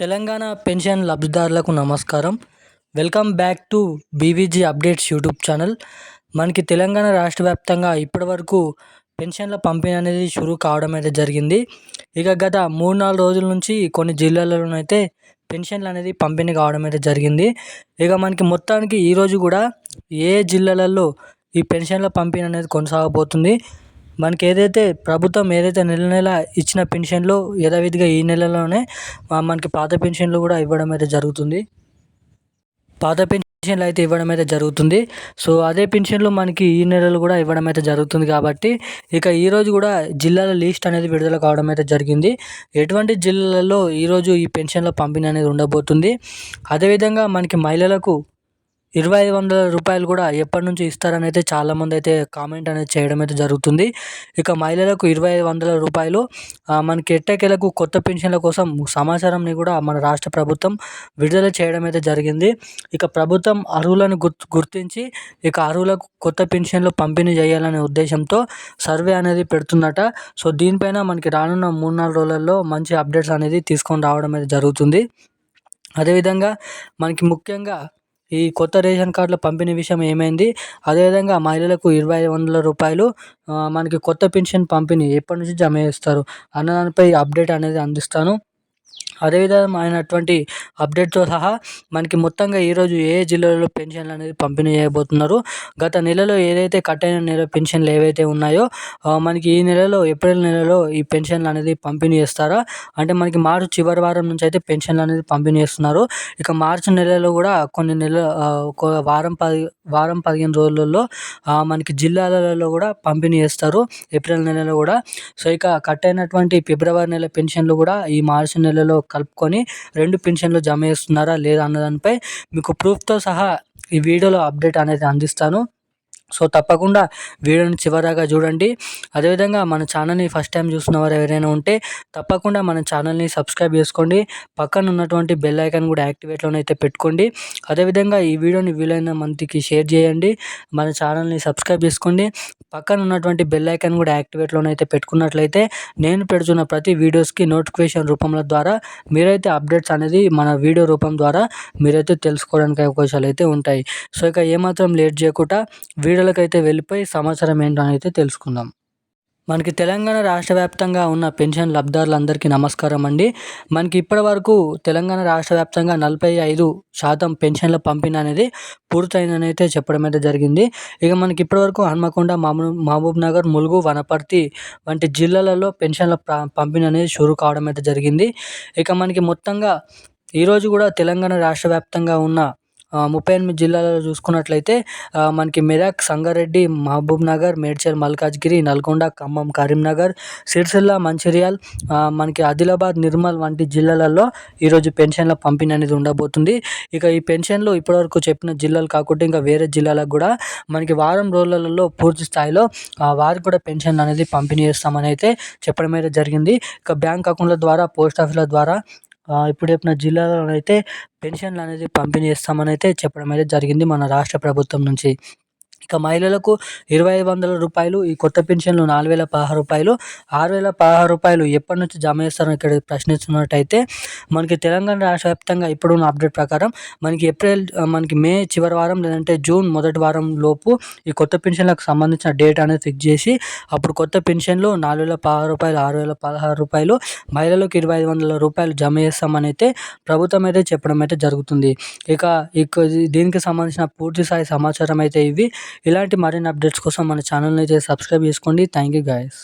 Telangana pension లబ్ధిదారులకు నమస్కారం. Welcome back to BVG updates YouTube channel. మనకి తెలంగాణ రాష్ట్ర వ్యాప్తంగా ఇప్పటివరకు పెన్షన్ల పంపిణీ అనేది షురూ కావడం అయితే జరిగింది. ఇక గత మూడు నాలుగు రోజుల నుంచి కొన్ని జిల్లాలలోనైతే పెన్షన్లు అనేది పంపిణీ కావడం అయితే జరిగింది. ఇక మనకి మొత్తానికి ఈరోజు కూడా ఏ జిల్లాలలో ఈ పెన్షన్ల పంపిణీ అనేది కొనసాగబోతుంది? మనకి ఏదైతే ప్రభుత్వం ఏదైతే నెల నెల ఇచ్చిన పెన్షన్లు యథావిధిగా ఈ నెలలోనే మనకి పాత పెన్షన్లు కూడా ఇవ్వడం అయితే జరుగుతుంది. పాత పెన్షన్లు అయితే ఇవ్వడం అయితే జరుగుతుంది. సో అదే పెన్షన్లు మనకి ఈ నెలలు కూడా ఇవ్వడం అయితే జరుగుతుంది కాబట్టి ఇక ఈరోజు కూడా జిల్లాల లిస్ట్ అనేది విడుదల కావడం అయితే జరిగింది. ఎటువంటి జిల్లాలలో ఈరోజు ఈ పెన్షన్ల పంపిణీ అనేది ఉండబోతుంది? అదేవిధంగా మనకి మహిళలకు ఇరవై ఐదు వందల రూపాయలు కూడా ఎప్పటి నుంచి ఇస్తారని అయితే చాలామంది అయితే కామెంట్ అనేది చేయడం అయితే జరుగుతుంది. ఇక మహిళలకు ఇరవై ఐదు వందల రూపాయలు మనకి ఎట్టకేలకు కొత్త పెన్షన్ల కోసం సమాచారంని కూడా మన రాష్ట్ర ప్రభుత్వం విడుదల చేయడం అయితే జరిగింది. ఇక ప్రభుత్వం అర్హులను గుర్తు గుర్తించి ఇక అర్హులకు కొత్త పెన్షన్లు పంపిణీ చేయాలనే ఉద్దేశంతో సర్వే అనేది పెడుతుందట. సో దీనిపైన మనకి రానున్న మూడు నాలుగు రోజులలో మంచి అప్డేట్స్ అనేది తీసుకొని రావడం అయితే జరుగుతుంది. అదేవిధంగా మనకి ముఖ్యంగా ఈ కొత్త రేషన్ కార్డుల పంపిణీ విషయం ఏమైంది? అదేవిధంగా మహిళలకు ఇరవై ఐదు వందల రూపాయలు మనకి కొత్త పెన్షన్ పంపిణీ ఎప్పటి నుంచి జమ చేస్తారు? అన్న దానిపై అప్డేట్ అనేది అందిస్తాను. అదేవిధమైనటువంటి అప్డేట్తో సహా మనకి మొత్తంగా ఈరోజు ఏ జిల్లాలో పెన్షన్లు అనేది పంపిణీ చేయబోతున్నారు? గత నెలలో ఏదైతే కట్ అయిన నెల పెన్షన్లు ఏవైతే ఉన్నాయో మనకి ఈ నెలలో ఏప్రిల్ నెలలో ఈ పెన్షన్లు అనేది పంపిణీ చేస్తారా? అంటే మనకి మార్చి చివరి వారం నుంచి అయితే పెన్షన్లు అనేది పంపిణీ చేస్తున్నారు. ఇక మార్చి నెలలో కూడా కొన్ని నెల ఒక వారం పది వారం పదిహేను రోజులలో మనకి జిల్లాలలో కూడా పంపిణీ చేస్తారు ఏప్రిల్ నెలలో కూడా. సో ఇక కట్ అయినటువంటి ఫిబ్రవరి నెల పెన్షన్లు కూడా ఈ మార్చి నెలలో కలుపుకొని రెండు పెన్షన్లు జమ చేస్తున్నారా లేదా అన్నదానిపై మీకు ప్రూఫ్తో సహా ఈ వీడియోలో అప్డేట్ అనేది అందిస్తాను. సో తప్పకుండా వీడియోని చివరగా చూడండి. అదేవిధంగా మన ఛానల్ని ఫస్ట్ టైం చూసిన వారు ఎవరైనా ఉంటే తప్పకుండా మన ఛానల్ని సబ్స్క్రైబ్ చేసుకోండి. పక్కన ఉన్నటువంటి బెల్ ఐకాన్ కూడా యాక్టివేట్లోనే అయితే పెట్టుకోండి. అదేవిధంగా ఈ వీడియోని వీలైన మందికి షేర్ చేయండి. మన ఛానల్ని సబ్స్క్రైబ్ చేసుకోండి. పక్కన ఉన్నటువంటి బెల్ ఐకాన్ కూడా యాక్టివేట్లోనే అయితే పెట్టుకున్నట్లయితే నేను పెడుతున్న ప్రతి వీడియోస్కి నోటిఫికేషన్ రూపంలో ద్వారా మీరైతే అప్డేట్స్ అనేది మన వీడియో రూపం ద్వారా మీరైతే తెలుసుకోవడానికి అవకాశాలు అయితే ఉంటాయి. సో ఇక ఏమాత్రం లేట్ చేయకుండా వీడియో అయితే వెళ్ళిపోయి సమాచారం ఏంటని అయితే తెలుసుకుందాం. మనకి తెలంగాణ రాష్ట్ర వ్యాప్తంగా ఉన్న పెన్షన్ లబ్ధిదారులందరికీ నమస్కారం అండి. మనకి ఇప్పటి వరకు తెలంగాణ రాష్ట్ర వ్యాప్తంగా నలభై ఐదు శాతం పెన్షన్ల పంపిణీ అనేది పూర్తయిందని అయితే చెప్పడం అయితే జరిగింది. ఇక మనకి ఇప్పటివరకు హన్మకొండ మహబూబ్ మహబూబ్ నగర్ ములుగు వనపర్తి వంటి జిల్లాలలో పెన్షన్ల పంపిణీ అనేది షురు కావడం అయితే జరిగింది. ఇక మనకి మొత్తంగా ఈరోజు కూడా తెలంగాణ రాష్ట్ర వ్యాప్తంగా ఉన్న ముప్పై ఎనిమిది జిల్లాలలో చూసుకున్నట్లయితే మనకి మెదక్ సంగారెడ్డి మహబూబ్ నగర్ మేడ్చల్ మల్కాజ్గిరి నల్గొండ ఖమ్మం కరీంనగర్ సిరిసిల్ల మంచిర్యాల్ మనకి ఆదిలాబాద్ నిర్మల్ వంటి జిల్లాలలో ఈరోజు పెన్షన్ల పంపిణీ అనేది ఉండబోతుంది. ఇక ఈ పెన్షన్లు ఇప్పటివరకు చెప్పిన జిల్లాలు కాకుండా ఇంకా వేరే జిల్లాలకు కూడా మనకి వారం రోజులలో పూర్తి స్థాయిలో వారికి కూడా పెన్షన్ అనేది పంపిణీ చేస్తామని అయితే చెప్పడం అయితే జరిగింది. ఇక బ్యాంక్ అకౌంట్ల ద్వారా పోస్ట్ ఆఫీస్ల ద్వారా ఇప్పుడు చెప్పిన జిల్లాలో అయితే పెన్షన్లు అనేది పంపిణీ చేస్తామని అయితే చెప్పడం అయితే జరిగింది మన రాష్ట్ర ప్రభుత్వం నుంచి. ఇక మహిళలకు ఇరవై ఐదు వందల రూపాయలు ఈ కొత్త పెన్షన్లు నాలుగు వేల పదహారు రూపాయలు ఆరు వేల పదహారు రూపాయలు ఎప్పటి నుంచి జమ చేస్తారని ఇక్కడ ప్రశ్నిస్తున్నట్టయితే మనకి తెలంగాణ రాష్ట్ర వ్యాప్తంగా ఇప్పుడున్న అప్డేట్ ప్రకారం మనకి ఏప్రిల్ మనకి మే చివరి వారం లేదంటే జూన్ మొదటి వారం లోపు ఈ కొత్త పెన్షన్లకు సంబంధించిన డేట్ అనేది ఫిక్స్ చేసి అప్పుడు కొత్త పెన్షన్లు నాలుగు వేల పదహారు రూపాయలు ఆరు వేల పదహారు రూపాయలు మహిళలకు ఇరవై ఐదు వందల రూపాయలు జమ చేస్తామని అయితే ప్రభుత్వం అయితే చెప్పడం అయితే జరుగుతుంది. ఇక ఇక దీనికి సంబంధించిన పూర్తి స్థాయి సమాచారం అయితే ఇవి. ఇలాంటి మరిన్ని అప్డేట్స్ కోసం మన ఛానల్ని అయితే సబ్స్క్రైబ్ చేసుకోండి. Thank you guys.